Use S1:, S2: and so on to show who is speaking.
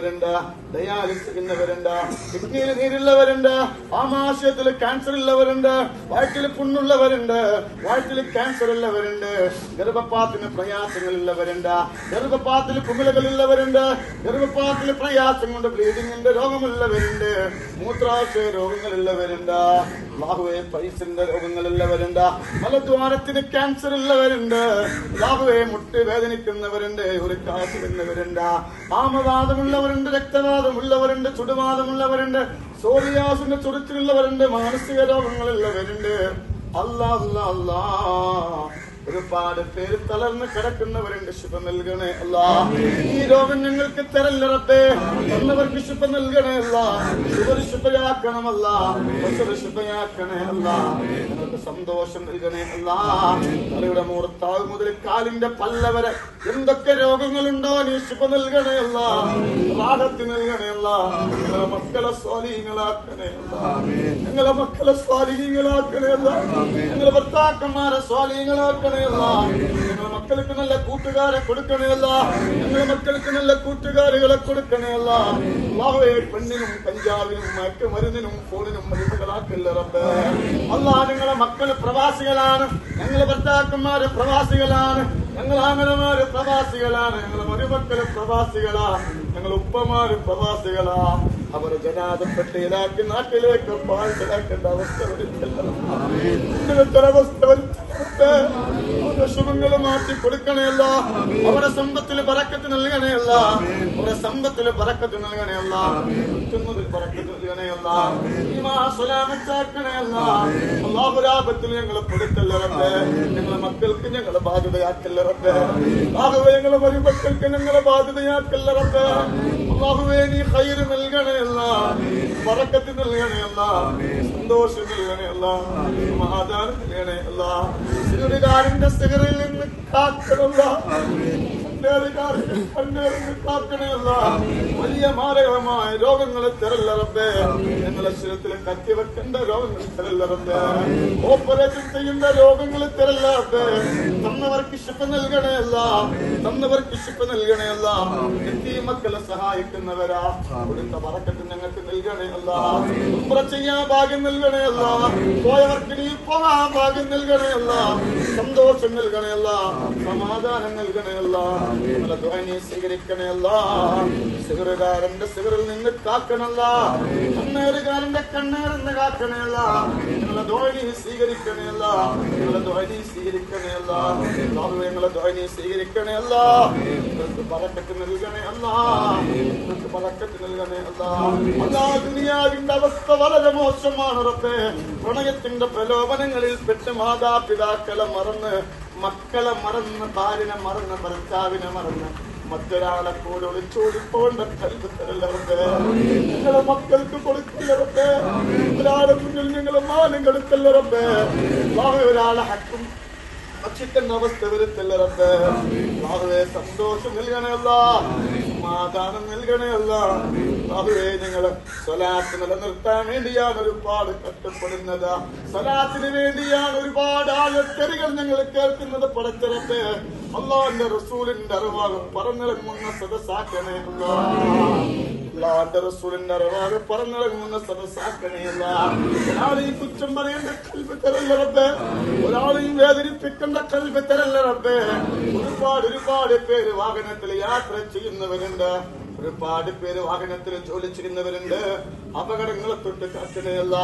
S1: വരുന്നുണ്ട് ഡയാലിസ് ചെയ്യുന്നവരുണ്ട് കിഡ്നിയിൽ നീരുള്ളവരുണ്ട് ആമാശയത്തിൽ ക്യാൻസർ ഉള്ളവരുണ്ട് വയറ്റിൽ പുണ്ണുള്ളവരുണ്ട് വയറ്റിൽ ക്യാൻസർ ഉള്ളവരുണ്ട് ഗർഭപാത്തിന് പ്രയാസങ്ങൾ ഉള്ളവരുണ്ട് ഗർഭപാത്തിൽ കുമിളകൾ ഉള്ളവരുണ്ട് ഗർഭപാത്തിൽ പ്രയാസം കൊണ്ട് ബ്ലീഡിങ്ങിന്റെ രോഗമുള്ളവരുണ്ട് മൂത്രാശയ രോഗങ്ങൾ ഉള്ളവരുണ്ട് ബാഹുവെ പൈസന്റെ രോഗങ്ങൾ ഉള്ളവരുണ്ട് മലദ്വാരത്തിന് ക്യാൻസർ ഉള്ളവരുണ്ട് ബാഹുവെ മുട്ട് വേദനിക്കുന്നവരുണ്ട് ഒരു കാശ് വരുന്നവരുണ്ട് ആമവാദമുള്ളവരുണ്ട് രക്തവാദമുള്ളവരുണ്ട് ചുടുവാദമുള്ളവരുണ്ട് സോറിയാസിന്റെ ചുരുത്തിലുള്ളവരുണ്ട് മാനസിക രോഗങ്ങളുള്ളവരുണ്ട് അല്ലാ അല്ലാ അല്ലാ ഒരുപാട് പേര് തളർന്ന് കിടക്കുന്നവരുണ്ട്. ശുഭ നൽകണേ അല്ല. ഈ രോഗം ഞങ്ങൾക്ക് തരല്ല റബ്ബേ. തന്നവർക്ക് ശുഭ നൽകണേ അല്ല. ശുഭർ ശുഭയാക്കണമല്ല ശുഭയാക്കണേ അല്ല. ഞങ്ങൾക്ക് സന്തോഷം നൽകണേ അല്ല. തലയുടെ മൂർത്താവ് മുതൽ കാലിന്റെ പല്ല വരെ എന്തൊക്കെ രോഗങ്ങളുണ്ടോ നീ ശുഭ നൽകണേ അല്ല. റാഹത്ത് നൽകണേ അല്ല. ഞങ്ങളെ മക്കളെ സ്വാധീനങ്ങളാക്കണേ അല്ല. ഞങ്ങളെ മക്കളെ സ്വാധീനങ്ങളാക്കണേ അല്ല. ഞങ്ങളെ ഭർത്താക്കന്മാരെ സ്വാധീനങ്ങളാക്കണേ ഞങ്ങളെ മക്കൾക്ക് നല്ല കൂട്ടുകാരെ കൊടുക്കണേ ഞങ്ങളുടെ ഞങ്ങളെ മക്കൾക്ക് നല്ല കൂട്ടുകാരികളെ കൊടുക്കണേ അല്ല അല്ലാഹുവേ പെണ്ണിനും കഞ്ചാവിനും മയക്കുമരുന്നിനും ഫോണിനും മരുന്നുകളാക്കില്ല റബ്ബേ. അല്ലാ ഞങ്ങളെ മക്കൾ പ്രവാസികളാണ്. ഞങ്ങളെ ഭർത്താക്കന്മാര് പ്രവാസികളാണ്. ഞങ്ങൾ ആമലമാര് പ്രവാസികളാണ്. ഞങ്ങളെ മരുമക്കൾ പ്രവാസികളാ. ഞങ്ങൾ ഉപ്പമാര് പ്രവാസികളാ. അവർ ജനാധപ്പെട്ടിലാക്കി നാട്ടിലേക്ക് പാഴ്ചലാക്കേണ്ട അവസ്ഥ ഇങ്ങനത്തെ അവസ്ഥ. അവരുടെ ശുഭങ്ങൾ മാറ്റി കൊടുക്കണേയല്ല. അവരുടെ സമ്പത്തിൽ പറക്കത്ത് നൽകണേയല്ല. അവരുടെ സമ്പത്തിൽ പറക്കത്ത് നൽകണേയല്ല. കിട്ടുന്നതിൽ പറക്കത്ത് നൽകണേയല്ല. സ്വലാമത്താക്കണേയല്ല അള്ളാഹുരാപത്തിൽ ഞങ്ങളെ പെടുത്തല്ല റബ്ബേ ഞങ്ങളെ മക്കൾക്ക് ഞങ്ങളെ ഞങ്ങളെ അള്ളാഹുവേ നീ ഹൈറ് നൽകണയല്ല. പറക്കത്ത് നൽകണയല്ല. സന്തോഷം നൽകണയല്ല. സമാധാനം നൽകണേയല്ല. സിഗറുകാരന്റെ സ്ഥിരയിൽ നിന്ന് കാക്കണമല്ല വലിയ മാരകമായ രോഗങ്ങളെ തരല്ല റബ്ബേ. ഞങ്ങളെ ശരീരത്തിൽ കത്തിവെക്കേണ്ട രോഗങ്ങൾ തരല്ല റബ്ബേ. ഓപ്പറേഷൻ ചെയ്യേണ്ട രോഗങ്ങൾ തരല്ല റബ്ബേ. തന്നവർക്ക് ശിപ്പ് നൽകണയല്ല തന്നവർക്ക് ശിപ്പ് നൽകണയല്ല എത്തി മക്കളെ സഹായിക്കുന്നവരാ. കൊടുത്ത പറക്കത്ത് ഞങ്ങൾക്ക് നൽകണയല്ല ഉമ്ര ചെയ്യാൻ ഭാഗ്യം നൽകണയല്ല പോയവർക്ക് നീ പോകാൻ ഭാഗ്യം നൽകണയല്ല സന്തോഷം നൽകണയല്ല സമാധാനം നൽകണേയല്ല നിങ്ങളെ ദുആ നീ സ്വീകരിക്കണേയല്ല സിഗറുകാരന്റെ സിഗറിൽ നിന്ന് കാക്കണല്ല കണ്ണേറുകാരന്റെ കണ്ണേറിൽ കാക്കണയല്ല നിങ്ങളെ ധോനി സ്വീകരിക്കണയല്ല നിങ്ങളെ ധോനി സ്വീകരിക്കണയല്ല അല്ലാഹുവേ നിങ്ങളെ ധോനി സ്വീകരിക്കണയല്ല അവസ്ഥ വളരെ മോശമാണ് ഉറപ്പേ പ്രണയത്തിന്റെ പ്രലോഭനങ്ങളിൽ പെട്ട് മാതാപിതാക്കളെ മറന്ന് മക്കളെ മറന്ന് ഭാര്യനെ മറന്ന് ഭർത്താവിനെ മറന്ന് മറ്റൊരാളെ പോലെ ഒളിച്ചോടിപ്പോണ്ട കൽവ് തരല്ലവർക്ക് നിങ്ങളെ മക്കൾക്ക് കൊടുക്കല്ലവർക്ക് ഒരാളെ മുന്നിൽ നിങ്ങളെ മാനം കൊടുക്കല്ലേ ഒരാളെ ഹക്കും ഭക്ഷിക്കുന്ന അവസ്ഥ വരുത്തില്ല റബ്ബേ ബാഹുവേ സന്തോഷം നൽകണമല്ല സമാധാനം നൽകണമല്ല ബാഹുവേ ഞങ്ങൾ സ്വലാത്ത് നിലനിർത്താൻ വേണ്ടിയാണ് ഒരുപാട് കഷ്ടപ്പെടുന്നത്. സ്വലാത്തിന് വേണ്ടിയാണ് ഒരുപാട് ആഴത്തെറികൾ ഞങ്ങൾ കേൾക്കുന്നത് പടച്ചിറത്ത് അള്ളാന്റെ റസൂലിന്റെ അറിവാകെ പറഞ്ഞിറങ്ങുന്ന സദസ്സാക്കണേ അള്ളാന്റെ റസൂലിന്റെ അറിവാകെ പറഞ്ഞിറങ്ങുന്ന സദസ്സാക്കണേയല്ല ഒരാളെയും കുറ്റം പറയേണ്ട കൽവ് തരല്ല റബ്ബേ. ഒരാളെയും വേദനിപ്പിക്കേണ്ട കൽവ് തരല്ല റബ്ബേ. ഒരുപാട് ഒരുപാട് പേര് വാഹനത്തിൽ യാത്ര ചെയ്യുന്നവരുണ്ട്. ഒരുപാട് പേര് വാഹനത്തിൽ ജോലി ചെയ്യുന്നവരുണ്ട്. അപകടങ്ങളെ തൊട്ട് കാക്കണേയല്ല